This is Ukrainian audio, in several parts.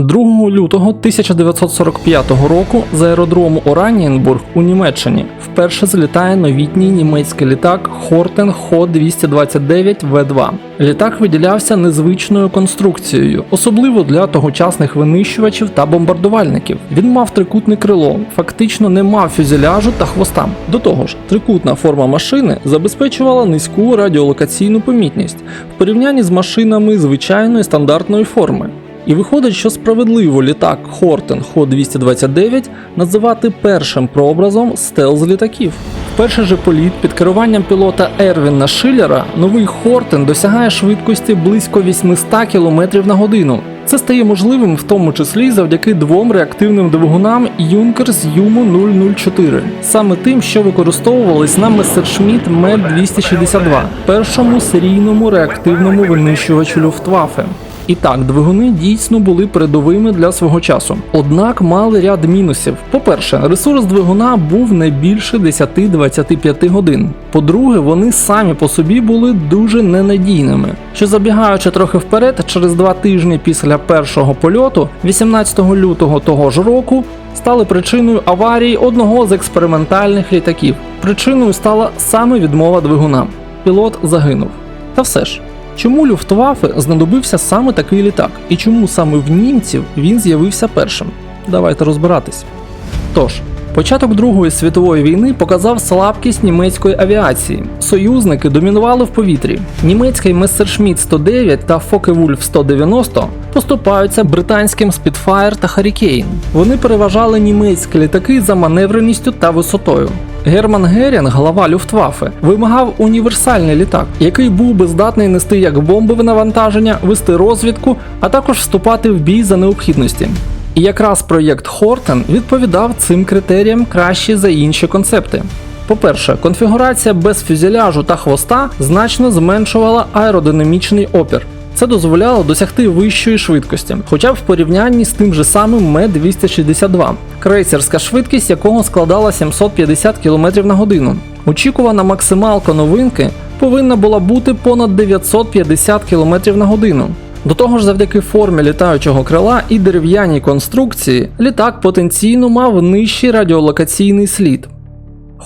2 лютого 1945 року з аеродрому Оранієнбург у Німеччині вперше злітає новітній німецький літак Хортен Хо 229 В2. Літак виділявся незвичною конструкцією, особливо для тогочасних винищувачів та бомбардувальників. Він мав трикутне крило, фактично не мав фюзеляжу та хвоста. До того ж, трикутна форма машини забезпечувала низьку радіолокаційну помітність в порівнянні з машинами звичайної стандартної форми. І виходить, що справедливо літак Хортен Хо 229 називати першим прообразом стелз літаків. В перший же політ під керуванням пілота Ервіна Шиллера новий Хортен досягає швидкості близько 800 км на годину. Це стає можливим в тому числі завдяки двом реактивним двигунам Юнкерс Юму 004, саме тим, що використовувались на Messerschmitt Med 262, першому серійному реактивному винищувачу Люфтваффе. І так, двигуни дійсно були передовими для свого часу, однак мали ряд мінусів. По-перше, ресурс двигуна був не більше 10-25 годин. По-друге, вони самі по собі були дуже ненадійними. Що забігаючи трохи вперед, через два тижні після першого польоту, 18 лютого того ж року, стали причиною аварії одного з експериментальних літаків. Причиною стала саме відмова двигуна. Пілот загинув. Та все ж. Чому Люфтваффе знадобився саме такий літак? І чому саме в німців він з'явився першим? Давайте розбиратись. Тож, початок Другої світової війни показав слабкість німецької авіації. Союзники домінували в повітрі. Німецький Messerschmitt 109 та Focke-Wulf 190 поступаються британським Spitfire та Hurricane. Вони переважали німецькі літаки за маневреністю та висотою. Герман Герінг, глава Люфтваффе, вимагав універсальний літак, який був би здатний нести як бомбове навантаження, вести розвідку, а також вступати в бій за необхідності. І якраз проєкт Хортен відповідав цим критеріям краще за інші концепти. По-перше, конфігурація без фюзеляжу та хвоста значно зменшувала аеродинамічний опір. Це дозволяло досягти вищої швидкості, хоча б в порівнянні з тим же самим Ме 262, крейсерська швидкість якого складала 750 км на годину. Очікувана максималка новинки повинна була бути понад 950 км на годину. До того ж, завдяки формі літаючого крила і дерев'яній конструкції, літак потенційно мав нижчий радіолокаційний слід.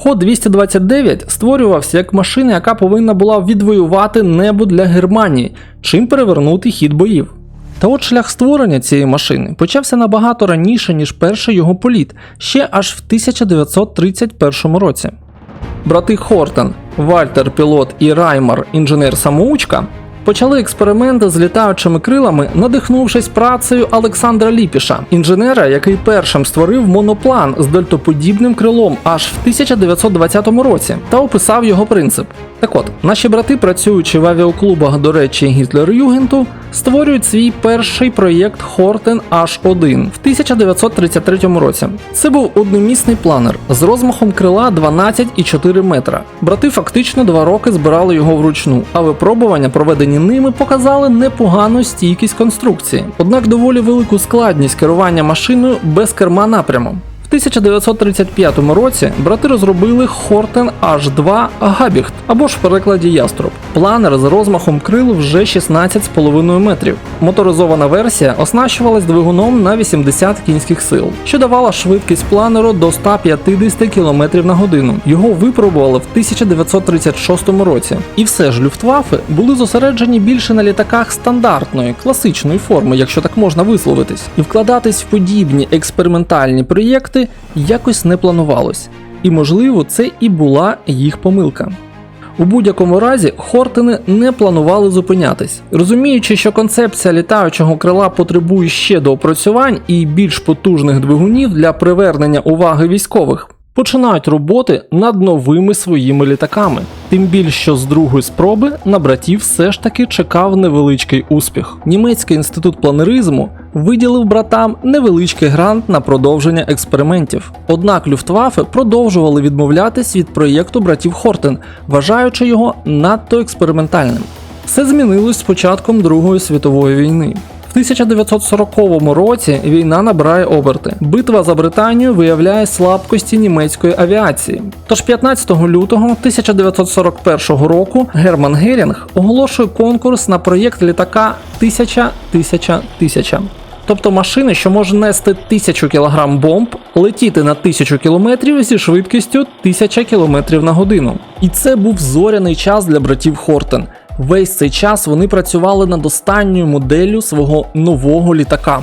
Ход 229 створювався як машина, яка повинна була відвоювати небо для Германії, чим перевернути хід боїв. Та от шлях створення цієї машини почався набагато раніше, ніж перший його політ, ще аж в 1931 році. Брати Хортен, Вальтер пілот і Раймар, інженер самоучка, почали експерименти з літаючими крилами, надихнувшись працею Олександра Ліпіша, інженера, який першим створив моноплан з дельтоподібним крилом аж в 1920 році та описав його принцип. Так от, наші брати, працюючи в авіаклубах, до речі, Гітлер-Югенту, створюють свій перший проєкт Хортен H1 в 1933 році. Це був одномісний планер з розмахом крила 12,4 метра. Брати фактично два роки збирали його вручну, а випробування, проведені ними, показали непогану стійкість конструкції, однак доволі велику складність керування машиною без керма напряму. В 1935 році брати розробили Хортен H2 Габіхт або ж в перекладі Яструб. Планер з розмахом крил вже 16,5 метрів. Моторизована версія оснащувалась двигуном на 80 кінських сил, що давала швидкість планеру до 150 км на годину. Його випробували в 1936 році. І все ж Люфтваффе були зосереджені більше на літаках стандартної, класичної форми, якщо так можна висловитись, і вкладатись в подібні експериментальні проєкти якось не планувалось. І можливо, це і була їх помилка. У будь-якому разі Хортини не планували зупинятись, розуміючи, що концепція літаючого крила потребує ще доопрацювань і більш потужних двигунів для привернення уваги військових. Починають роботи над новими своїми літаками. Тим більше, що з другої спроби на братів все ж таки чекав невеличкий успіх. Німецький інститут планеризму виділив братам невеличкий грант на продовження експериментів. Однак Люфтваффе продовжували відмовлятись від проєкту братів Хортен, вважаючи його надто експериментальним. Все змінилось з початком Другої світової війни. В 1940 році війна набирає оберти. Битва за Британію виявляє слабкості німецької авіації. Тож 15 лютого 1941 року Герман Герінг оголошує конкурс на проєкт літака 1000-1000-1000. тобто машини, що може нести 1000 кг бомб, летіти на 1000 км зі швидкістю 1000 км на годину. І це був зоряний час для братів Хортен. Весь цей час вони працювали над останньою моделлю свого нового літака.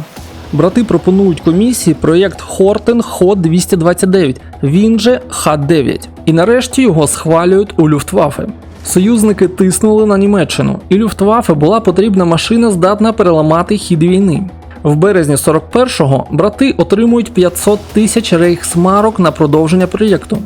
Брати пропонують комісії проєкт Хортен Хо 229, він же Х-9. І нарешті його схвалюють у Люфтваффе. Союзники тиснули на Німеччину, і Люфтваффе була потрібна машина, здатна переламати хід війни. В березні 41-го брати отримують 500 тисяч рейхсмарок на продовження проєкту.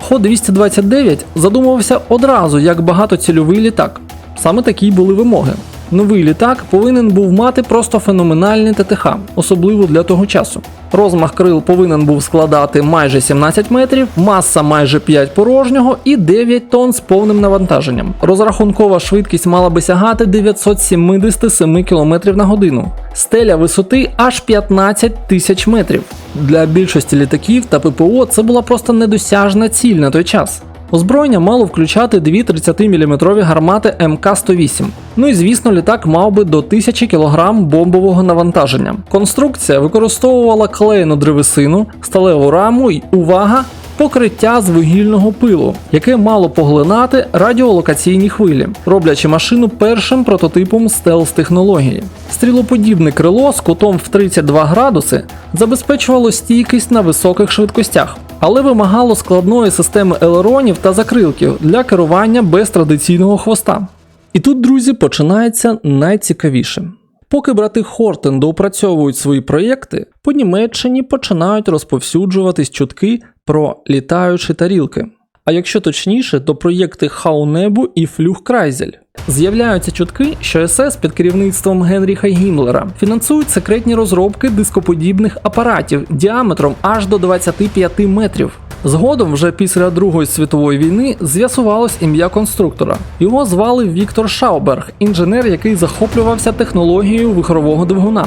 Хо 229 задумувався одразу як багатоцільовий літак. Саме такі були вимоги. Новий літак повинен був мати просто феноменальний ТТХ, особливо для того часу. Розмах крил повинен був складати майже 17 метрів, маса майже 5 порожнього і 9 тонн з повним навантаженням. Розрахункова швидкість мала би сягати 977 км на годину. Стеля висоти аж 15 тисяч метрів. Для більшості літаків та ППО це була просто недосяжна ціль на той час. Озброєння мало включати дві 30-мм гармати МК-108. Ну і звісно, літак мав би до 1000 кг бомбового навантаження. Конструкція використовувала клеєну древесину, сталеву раму і увага! Покриття з вугільного пилу, яке мало поглинати радіолокаційні хвилі, роблячи машину першим прототипом стелс-технології. Стрілоподібне крило з кутом в 32 градуси забезпечувало стійкість на високих швидкостях, але вимагало складної системи елеронів та закрилків для керування без традиційного хвоста. І тут, друзі, починається найцікавіше. Поки брати Хортен доопрацьовують свої проєкти, по Німеччині починають розповсюджуватись чутки про літаючі тарілки. А якщо точніше, то проєкти Хаунебу і Флюхкрайзель. З'являються чутки, що СС під керівництвом Генріха Гіммлера фінансують секретні розробки дископодібних апаратів діаметром аж до 25 метрів. Згодом, вже після Другої світової війни, з'ясувалось ім'я конструктора. Його звали Віктор Шауберг, інженер, який захоплювався технологією вихорового двигуна.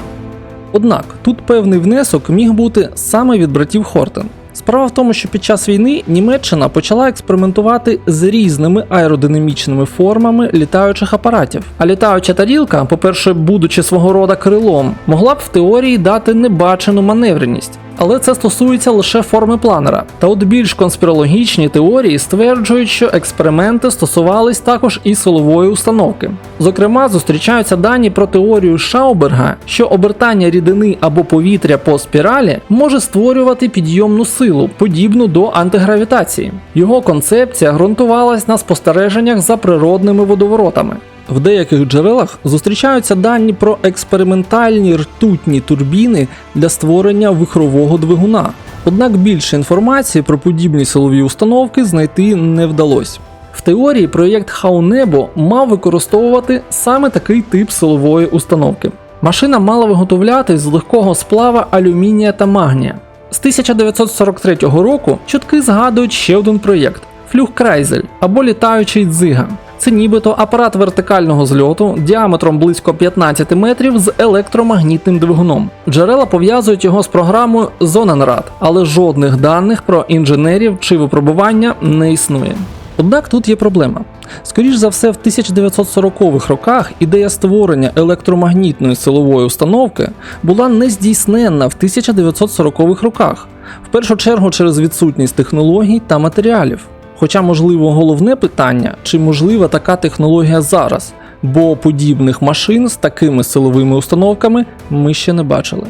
Однак тут певний внесок міг бути саме від братів Хортен. Справа в тому, що під час війни Німеччина почала експериментувати з різними аеродинамічними формами літаючих апаратів. А літаюча тарілка, по-перше, будучи свого рода крилом, могла б в теорії дати небачену маневреність. Але це стосується лише форми планера. Та от більш конспірологічні теорії стверджують, що експерименти стосувались також і силової установки. Зокрема, зустрічаються дані про теорію Шауберга, що обертання рідини або повітря по спіралі може створювати підйомну силу, подібну до антигравітації. Його концепція ґрунтувалась на спостереженнях за природними водоворотами. В деяких джерелах зустрічаються дані про експериментальні ртутні турбіни для створення вихрового двигуна. Однак більше інформації про подібні силові установки знайти не вдалося. В теорії проєкт Хаунебо мав використовувати саме такий тип силової установки. Машина мала виготовлятись з легкого сплава алюмінія та магнія. З 1943 року чутки згадують ще один проєкт Флюхкрайзель або літаючий дзига. Це нібито апарат вертикального зльоту діаметром близько 15 метрів з електромагнітним двигуном. Джерела пов'язують його з програмою Zonenrad, але жодних даних про інженерів чи випробування не існує. Однак тут є проблема. Скоріш за все, в 1940-х роках ідея створення електромагнітної силової установки була нездійсненна в 1940-х роках, в першу чергу через відсутність технологій та матеріалів. Хоча, можливо, головне питання, чи можлива така технологія зараз, бо подібних машин з такими силовими установками ми ще не бачили.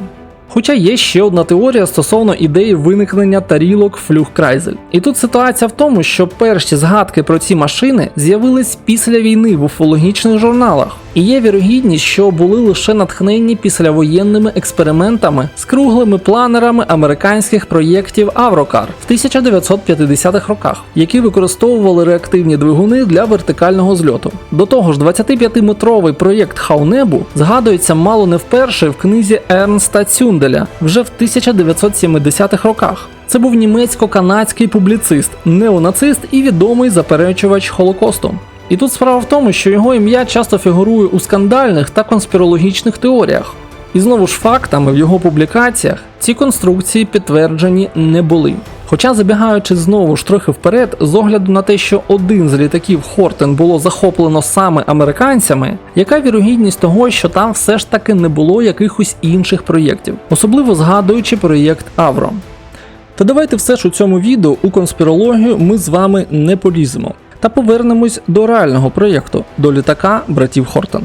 Хоча є ще одна теорія стосовно ідеї виникнення тарілок Флюхкрайзель. І тут ситуація в тому, що перші згадки про ці машини з'явились після війни в уфологічних журналах. І є вірогідність, що були лише натхненні післявоєнними експериментами з круглими планерами американських проєктів Аврокар в 1950-х роках, які використовували реактивні двигуни для вертикального зльоту. До того ж, 25-метровий проєкт Хаунебу згадується мало не вперше в книзі Ернста Цюнделя вже в 1970-х роках. Це був німецько-канадський публіцист, неонацист і відомий заперечувач Холокосту. І тут справа в тому, що його ім'я часто фігурує у скандальних та конспірологічних теоріях. І знову ж фактами в його публікаціях ці конструкції підтверджені не були. Хоча забігаючи знову ж трохи вперед, з огляду на те, що один з літаків Хортен було захоплено саме американцями, яка вірогідність того, що там все ж таки не було якихось інших проєктів, особливо згадуючи проєкт Авро. Та давайте все ж у цьому відео у конспірологію ми з вами не поліземо та повернемось до реального проєкту, до літака братів Хортен.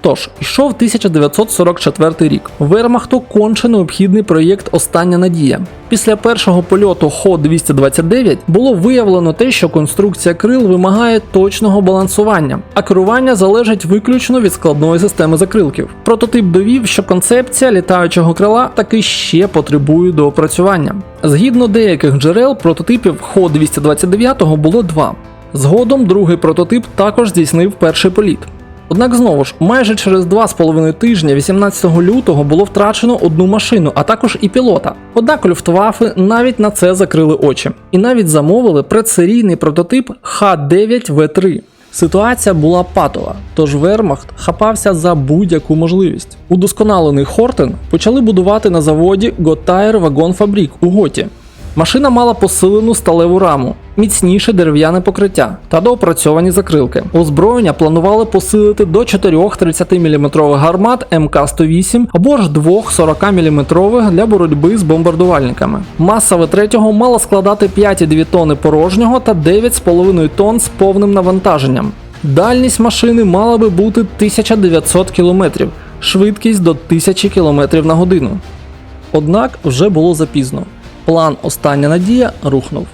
Тож, йшов 1944 рік. Вермахту конче необхідний проєкт Остання надія. Після першого польоту Хо-229 було виявлено те, що конструкція крил вимагає точного балансування, а керування залежить виключно від складної системи закрилків. Прототип довів, що концепція літаючого крила таки ще потребує доопрацювання. Згідно деяких джерел, прототипів Хо-229 було два. Згодом другий прототип також здійснив перший політ. Однак знову ж, майже через 2,5 тижня, 18 лютого, було втрачено одну машину, а також і пілота. Однак Люфтваффе навіть на це закрили очі. І навіть замовили предсерійний прототип Х9В3. Ситуація була патова, тож Вермахт хапався за будь-яку можливість. Удосконалений Хортен почали будувати на заводі Gotthard Вагонфабрік у Готі. Машина мала посилену сталеву раму, міцніше дерев'яне покриття та доопрацьовані закрилки. Озброєння планували посилити до 4 30-мм гармат МК-108 або ж двох 40-мм для боротьби з бомбардувальниками. Маса В3 мала складати 5,2 тонни порожнього та 9,5 тонн з повним навантаженням. Дальність машини мала би бути 1900 км, швидкість до 1000 км на годину. Однак вже було запізно. План Остання надія рухнув.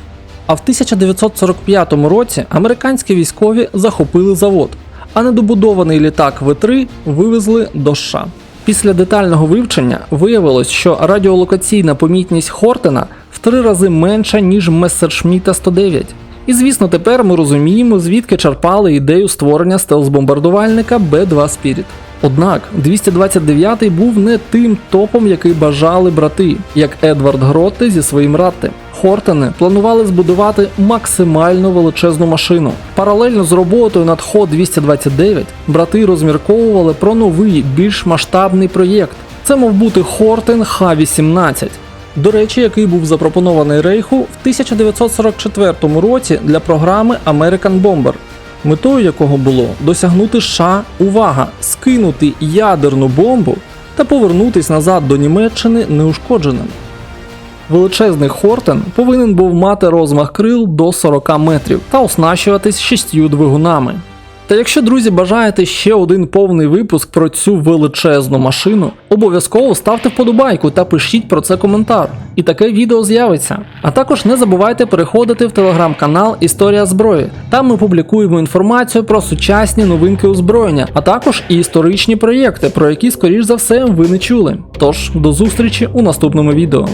А в 1945 році американські військові захопили завод, а недобудований літак В3 вивезли до США. Після детального вивчення виявилось, що радіолокаційна помітність Хортена в три рази менша, ніж Мессершміта 109. І звісно, тепер ми розуміємо, звідки черпали ідею створення стелс-бомбардувальника Б-2 Spirit. Однак 229-й був не тим топом, який бажали брати, як Едвард Гротте зі своїм Ратте. Хортени планували збудувати максимально величезну машину. Паралельно з роботою над Хо-229 брати розмірковували про новий, більш масштабний проєкт. Це мав бути Хортен Х-18. До речі, який був запропонований Рейху в 1944 році для програми American Bomber, метою якого було досягнути США увага, скинути ядерну бомбу та повернутись назад до Німеччини неушкодженим. Величезний Хортен повинен був мати розмах крил до 40 метрів та оснащуватись шістю двигунами. Та якщо, друзі, бажаєте ще один повний випуск про цю величезну машину, обов'язково ставте вподобайку та пишіть про це коментар. І таке відео з'явиться. А також не забувайте переходити в телеграм-канал Історія зброї. Там ми публікуємо інформацію про сучасні новинки озброєння, а також і історичні проєкти, про які, скоріш за все, ви не чули. Тож до зустрічі у наступному відео.